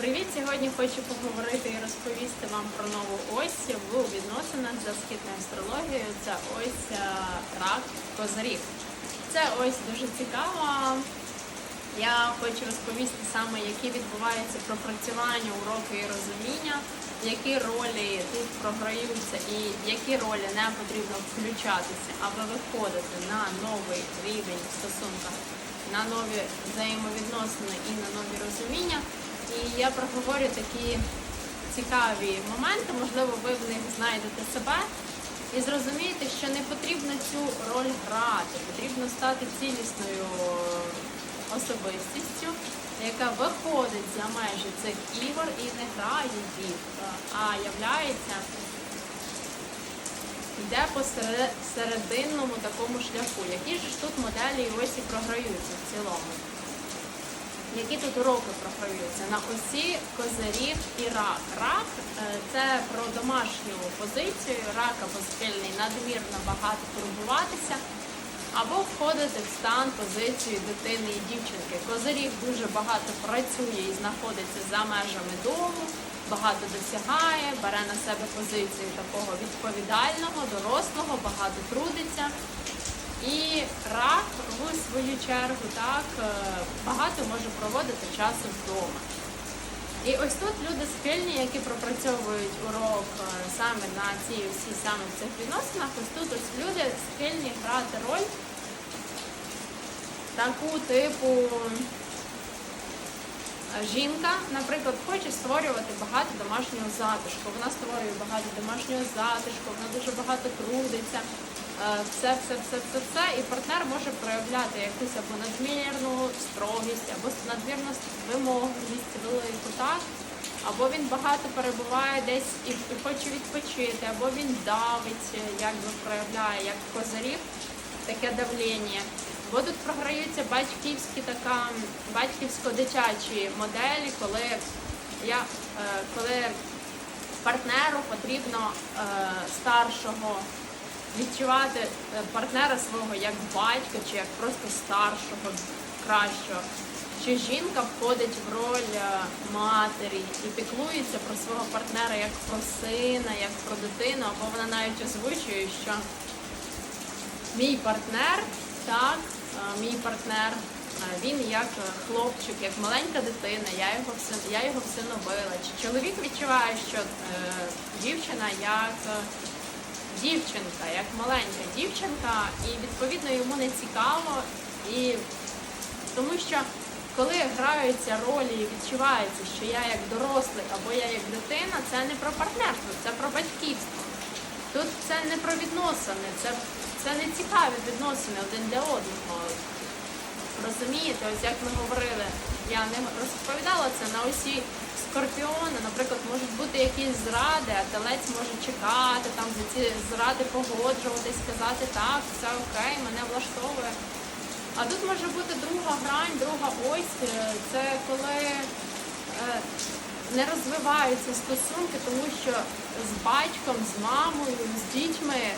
Привіт! Сьогодні хочу поговорити і розповісти вам про нову ось в відносинах за східною астрологією. Це ось е, рак козирів. Це ось дуже цікаво. Я хочу розповісти саме, які відбуваються пропрацювання, уроки і розуміння, які ролі тут програються і які ролі не потрібно включатися, аби виходити на новий рівень в стосунках, на нові взаємовідносини і на нові розуміння. І я проговорю такі цікаві моменти, можливо, ви в них знайдете себе і зрозумієте, що не потрібно цю роль грати, потрібно стати цілісною особистістю, яка виходить за межі цих ігор і не грає їх, а являється, йде по сере- серединному такому шляху. Які ж тут моделі ось і програються в цілому? Які тут уроки програються? На осі козирів і рак. Рак е, це про домашню позицію, рак або схильний надмірно багато турбуватися, або входити в стан позицію дитини і дівчинки. Козирів дуже багато працює і знаходиться за межами дому, багато досягає, бере на себе позицію такого відповідального, дорослого, багато трудиться. І рак, в свою чергу, так е, багато може проводити часу вдома. І ось тут люди схильні, які пропрацьовують урок е, саме на цій осі, саме в цих відносинах, ось тут ось люди схильні грати роль таку типу е, жінка, наприклад, хоче створювати багато домашнього затишку. Вона створює багато домашнього затишку, вона дуже багато трудиться. Все, все, все, все, все, і партнер може проявляти якусь або надмірну строгість, або надмірну вимогливість велику, так? Або він багато перебуває десь і, хоче відпочити, або він давить, як би проявляє, як козарів, таке давлення. Бо тут програються батьківські така батьківсько-дитячі моделі, коли я е, коли партнеру потрібно е, старшого відчувати е, партнера свого як батька чи як просто старшого, кращого. Чи жінка входить в роль е, матері і піклується про свого партнера як про сина, як про дитину, або вона навіть озвучує, що мій партнер, так, е, мій партнер, він як хлопчик, як маленька дитина, я його всин, я його всиновила. Чи чоловік відчуває, що е, дівчина як дівчинка, як маленька дівчинка, і відповідно йому не цікаво, і тому що коли граються ролі і відчувається, що я як дорослий або я як дитина, це не про партнерство, це про батьківство. Тут це не про відносини, це, це не цікаві відносини один для одного. Розумієте, ось як ми говорили, я не розповідала це на усі скорпіони, наприклад, можуть бути якісь зради, а телець може чекати, там за ці зради погоджуватись, сказати так, все окей, мене влаштовує. А тут може бути друга грань, друга ось, е, це коли е, не розвиваються стосунки, тому що з батьком, з мамою, з дітьми е,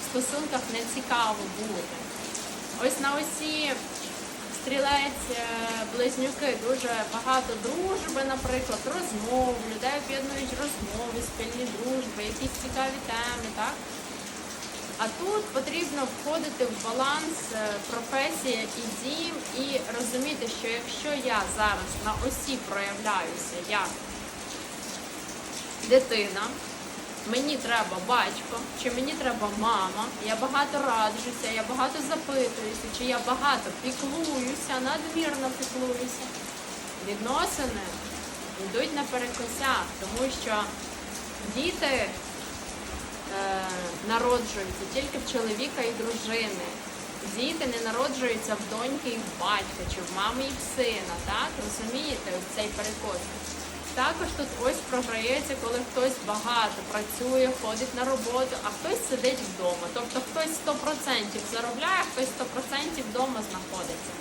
в стосунках не цікаво бути. Ось на осі стрілець, е, близнюки, дуже багато дружби, наприклад, розмов, людей об'єднують розмови, спільні дружби, якісь цікаві теми, так? А тут потрібно входити в баланс е, професія і дім і розуміти, що якщо я зараз на осі проявляюся як дитина, мені треба батько, чи мені треба мама, я багато раджуся, я багато запитуюся, чи я багато піклуюся, надмірно піклуюся. Відносини йдуть наперекосяк, тому що діти е, народжуються тільки в чоловіка і дружини. Діти не народжуються в доньки і в батька, чи в мами і в сина, так? Розумієте, цей перекос. Також тут ось програється, коли хтось багато працює, ходить на роботу, а хтось сидить вдома. Тобто хтось 100% заробляє, хтось 100% вдома знаходиться.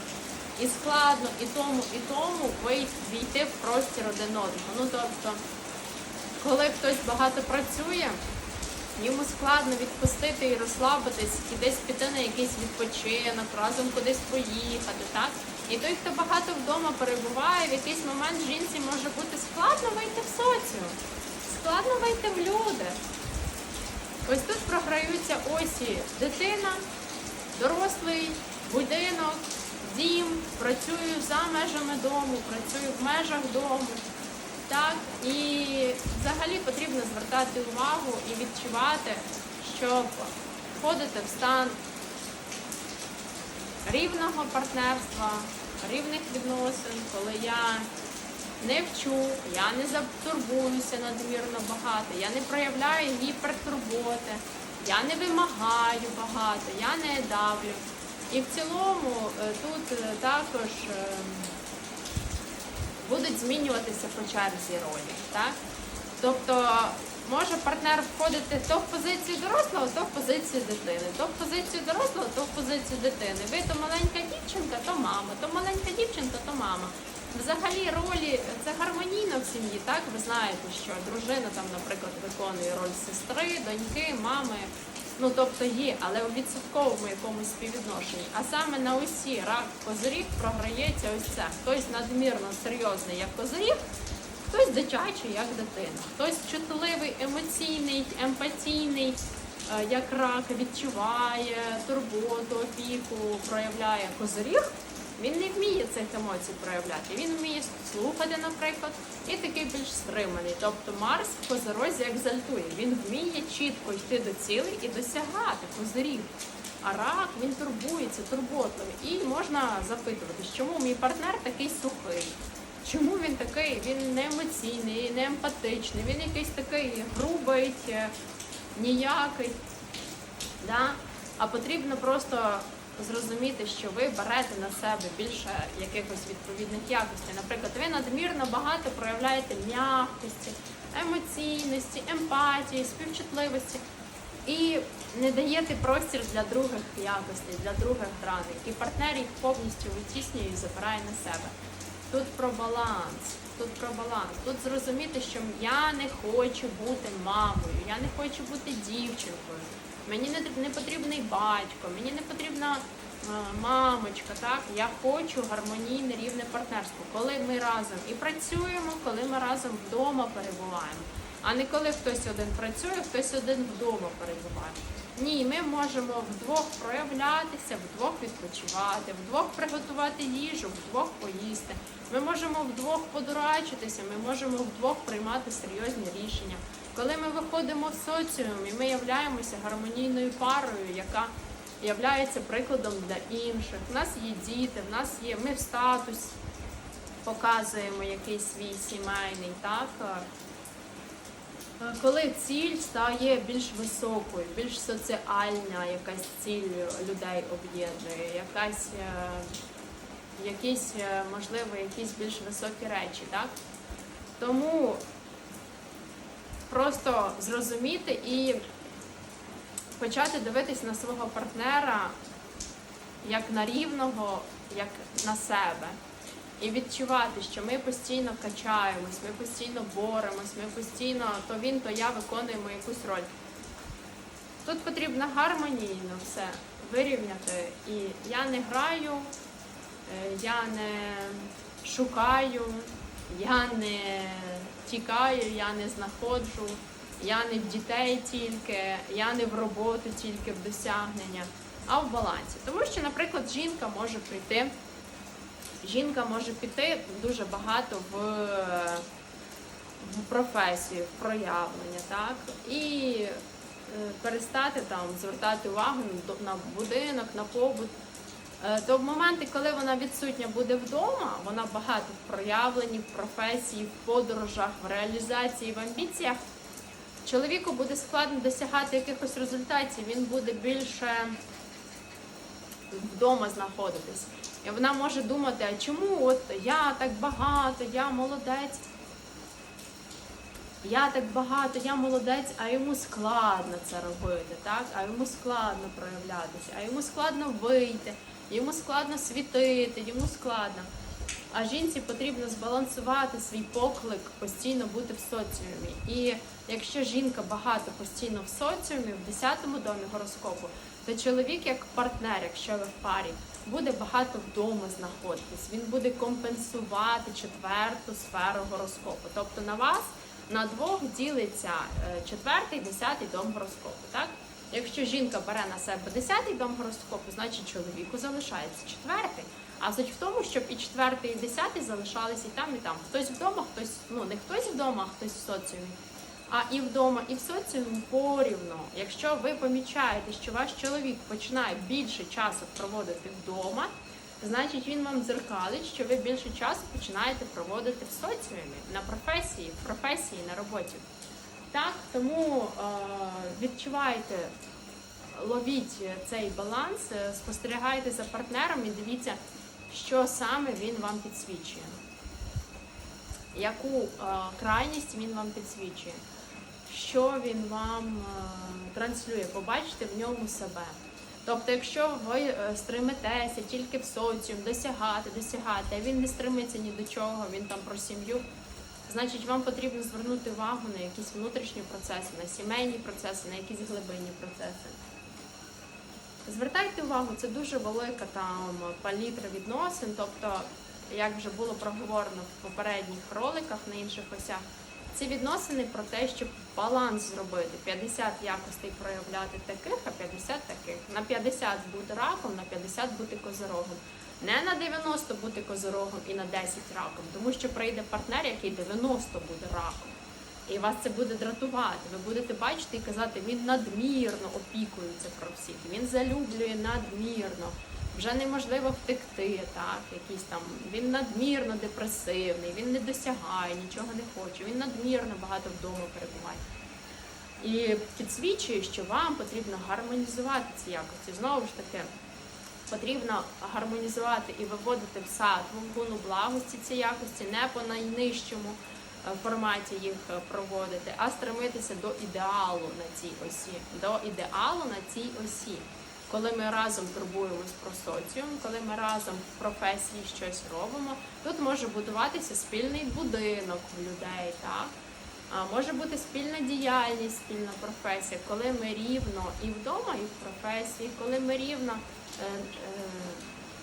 І складно і тому, і тому війти в простір один одного. Ну тобто, коли хтось багато працює, йому складно відпустити і розслабитись, і десь піти на якийсь відпочинок, разом кудись поїхати, так? І той, хто багато вдома перебуває, в якийсь момент жінці може бути складно вийти в соціум, складно вийти в люди. Ось тут програються осі дитина, дорослий, будинок, дім, працюю за межами дому, працюю в межах дому. Так, і взагалі потрібно звертати увагу і відчувати, щоб входити в стан рівного партнерства, рівних відносин, коли я не вчу, я не затурбуюся надмірно багато, я не проявляю гіпертурботи, я не вимагаю багато, я не давлю. І в цілому е, тут е, також е, будуть змінюватися по черзі ролі. Так? Тобто може партнер входити то в позицію дорослого, то в позицію дитини, то в позицію дорослого, то в позицію дитини. Ви то маленька дівчинка, то мама, то маленька дівчинка, то мама. Взагалі ролі це гармонійно в сім'ї, так? Ви знаєте, що дружина там, наприклад, виконує роль сестри, доньки, мами. Ну тобто є, але у відсотковому якомусь співвідношенні. А саме на усі рак козирів програється ось це. Хтось надмірно серйозний, як козирів, хтось дитячий, як дитина, хтось чутливий, емоційний, емпатійний, е, як рак, відчуває турботу, опіку, проявляє козиріг. Він не вміє цих емоцій проявляти. Він вміє слухати, наприклад, і такий більш стриманий. Тобто Марс в козорозі екзальтує. Він вміє чітко йти до цілей і досягати козирів. А рак він турбується, турботливий. І можна запитувати, чому мій партнер такий сухий. Чому він такий? Він не емоційний, не емпатичний, він якийсь такий грубий, е, ніякий. Да? А потрібно просто зрозуміти, що ви берете на себе більше якихось відповідних якостей. Наприклад, ви надмірно багато проявляєте м'якості, емоційності, емпатії, співчутливості і не даєте простір для других якостей, для других граней. І партнер їх повністю витіснює і забирає на себе. Тут про баланс. Тут про баланс. Тут зрозуміти, що я не хочу бути мамою, я не хочу бути дівчинкою. Мені не, потрібний батько, мені не потрібна е, мамочка. Так я хочу гармонійне рівне партнерство, коли ми разом і працюємо, коли ми разом вдома перебуваємо. А не коли хтось один працює, хтось один вдома перебуває. Ні, ми можемо вдвох проявлятися, вдвох відпочивати, вдвох приготувати їжу, вдвох поїсти. Ми можемо вдвох подурачитися, ми можемо вдвох приймати серйозні рішення. Коли ми виходимо в соціум і ми являємося гармонійною парою, яка являється прикладом для інших. У нас є діти, в нас є, ми в статус показуємо якийсь свій сімейний, так? Коли ціль стає більш високою, більш соціальна, якась ціль людей об'єднує, якась, е, якісь, е, можливо, якісь більш високі речі, так? Тому просто зрозуміти і почати дивитись на свого партнера як на рівного, як на себе. І відчувати, що ми постійно качаємось, ми постійно боремось, ми постійно то він, то я виконуємо якусь роль. Тут потрібно гармонійно все вирівняти. І я не граю, е, я не шукаю, я не тікаю, я не знаходжу, я не в дітей тільки, я не в роботу тільки в досягнення, а в балансі. Тому що, наприклад, жінка може прийти. Жінка може піти дуже багато в, в професію, в проявлення, так? І е, перестати там звертати увагу на будинок, на побут. Е, То в моменти, коли вона відсутня буде вдома, вона багато в проявленні, в професії, в подорожах, в реалізації, в амбіціях. Чоловіку буде складно досягати якихось результатів, він буде більше вдома знаходитись. І вона може думати, а чому от я так багато, я молодець, я так багато, я молодець, а йому складно це робити, так? А йому складно проявлятися, а йому складно вийти, йому складно світити, йому складно. А жінці потрібно збалансувати свій поклик, постійно бути в соціумі. І якщо жінка багато постійно в соціумі, в 10-му домі гороскопу, то чоловік як партнер, якщо ви в парі, буде багато вдома знаходитись. Він буде компенсувати четверту сферу гороскопу. Тобто на вас на двох ділиться е, четвертий, десятий дом гороскопу. Так? Якщо жінка бере на себе десятий дом гороскопу, значить чоловіку залишається четвертий. А суть в тому, щоб і четвертий, і десятий залишались і там, і там. Хтось вдома, хтось, ну не хтось вдома, а хтось в соціумі. А і вдома, і в соціумі порівно. Якщо ви помічаєте, що ваш чоловік починає більше часу проводити вдома, значить він вам дзеркалить, що ви більше часу починаєте проводити в соціумі, на професії, в професії, на роботі. Так, тому е, відчувайте, ловіть цей баланс, е, спостерігайте за партнером і дивіться, що саме він вам підсвічує, яку е, крайність він вам підсвічує, що він вам е, транслює, побачите в ньому себе. Тобто, якщо ви е, стремитеся тільки в соціум, досягати, досягати, а він не стремиться ні до чого, він там про сім'ю, значить вам потрібно звернути увагу на якісь внутрішні процеси, на сімейні процеси, на якісь глибинні процеси. Звертайте увагу, це дуже велика там палітра відносин. Тобто, як вже було проговорено в попередніх роликах на інших осях, ці відносини про те, щоб баланс зробити 50 якостей проявляти таких, а 50 таких. На 50 бути раком, на 50 бути козирогом. Не на 90 бути козирогом і на 10 раком, тому що прийде партнер, який 90 буде раком. І вас це буде дратувати. Ви будете бачити і казати, він надмірно опікується про всіх, він залюблює надмірно. Вже неможливо втекти, так, якийсь там він надмірно депресивний, він не досягає, нічого не хоче, він надмірно багато вдома перебуває. І підсвічує, що вам потрібно гармонізувати ці якості. Знову ж таки, потрібно гармонізувати і виводити в сад в благості ці якості, не по найнижчому е, форматі їх е, проводити, а стремитися до ідеалу на цій осі, до ідеалу на цій осі. Коли ми разом турбуємось про соціум, коли ми разом в професії щось робимо, тут може будуватися спільний будинок в людей, так? А може бути спільна діяльність, спільна професія, коли ми рівно і вдома, і в професії, коли ми рівно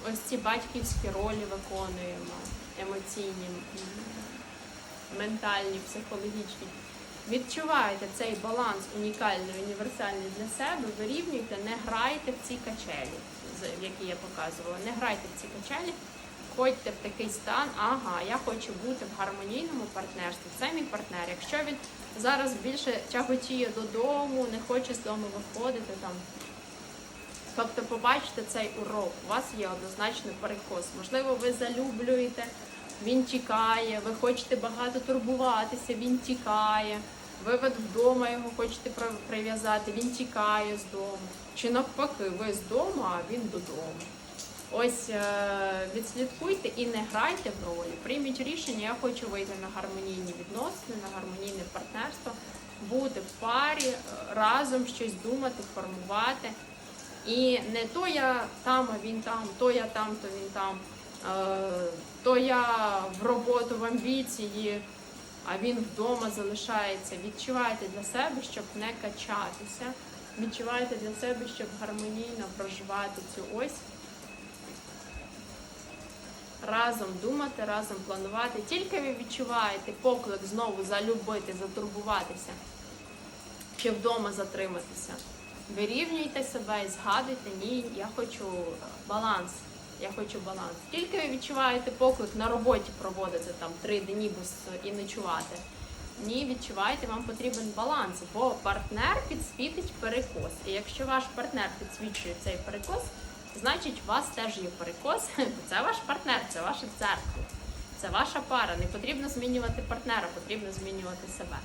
ось ці батьківські ролі виконуємо, емоційні, ментальні, психологічні. Відчувайте цей баланс унікальний, універсальний для себе, вирівнюйте, не грайте в ці качелі, з- які я показувала. Не грайте в ці качелі, входьте в такий стан, ага, я хочу бути в гармонійному партнерстві. Це мій партнер. Якщо він зараз більше тяготіє додому, не хоче з дому виходити там. Тобто побачите цей урок, у вас є однозначно перекос. Можливо, ви залюблюєте, він тікає, ви хочете багато турбуватися, він тікає. Ви вдома його хочете прив'язати, він тікає з дому. Чи навпаки, ви з дому, а він додому. Ось е, відслідкуйте і не грайте в ролі. Прийміть рішення, я хочу вийти на гармонійні відносини, на гармонійне партнерство, бути в парі, е, разом щось думати, формувати. І не то я там, а він там, то я там, то він там, е, то я в роботу в амбіції, а він вдома залишається. Відчувайте для себе, щоб не качатися. Відчувайте для себе, щоб гармонійно проживати цю ось. Разом думати, разом планувати. Тільки ви відчуваєте поклик знову залюбити, затурбуватися, чи вдома затриматися. Вирівнюйте себе і згадуйте, ні, я хочу баланс. Я хочу баланс. Тільки ви відчуваєте поклик на роботі проводити там три дні і ночувати. Ні, відчувайте, вам потрібен баланс, бо партнер підсвітить перекос. І якщо ваш партнер підсвічує цей перекос, значить у вас теж є перекос. Це ваш партнер, це ваше дзеркало, це ваша пара. Не потрібно змінювати партнера, потрібно змінювати себе.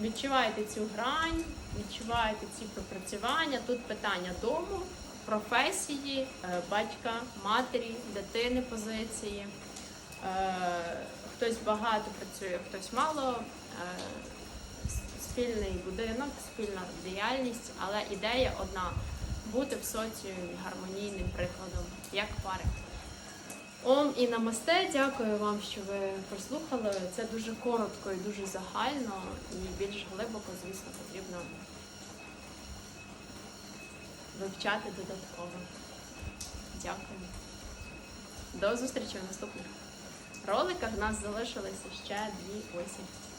Відчуваєте цю грань, відчуваєте ці пропрацювання. Тут питання дому, професії, е, батька, матері, дитини позиції. Е, Хтось багато працює, хтось мало. Е, Спільний будинок, спільна діяльність, але ідея одна бути в соціумі гармонійним прикладом, як пари. Ом і намасте. Дякую вам, що ви прослухали. Це дуже коротко і дуже загально, і більш глибоко, звісно, потрібно вивчати додатково. Дякую. До зустрічі в наступних роликах. У нас залишилися ще дві осі.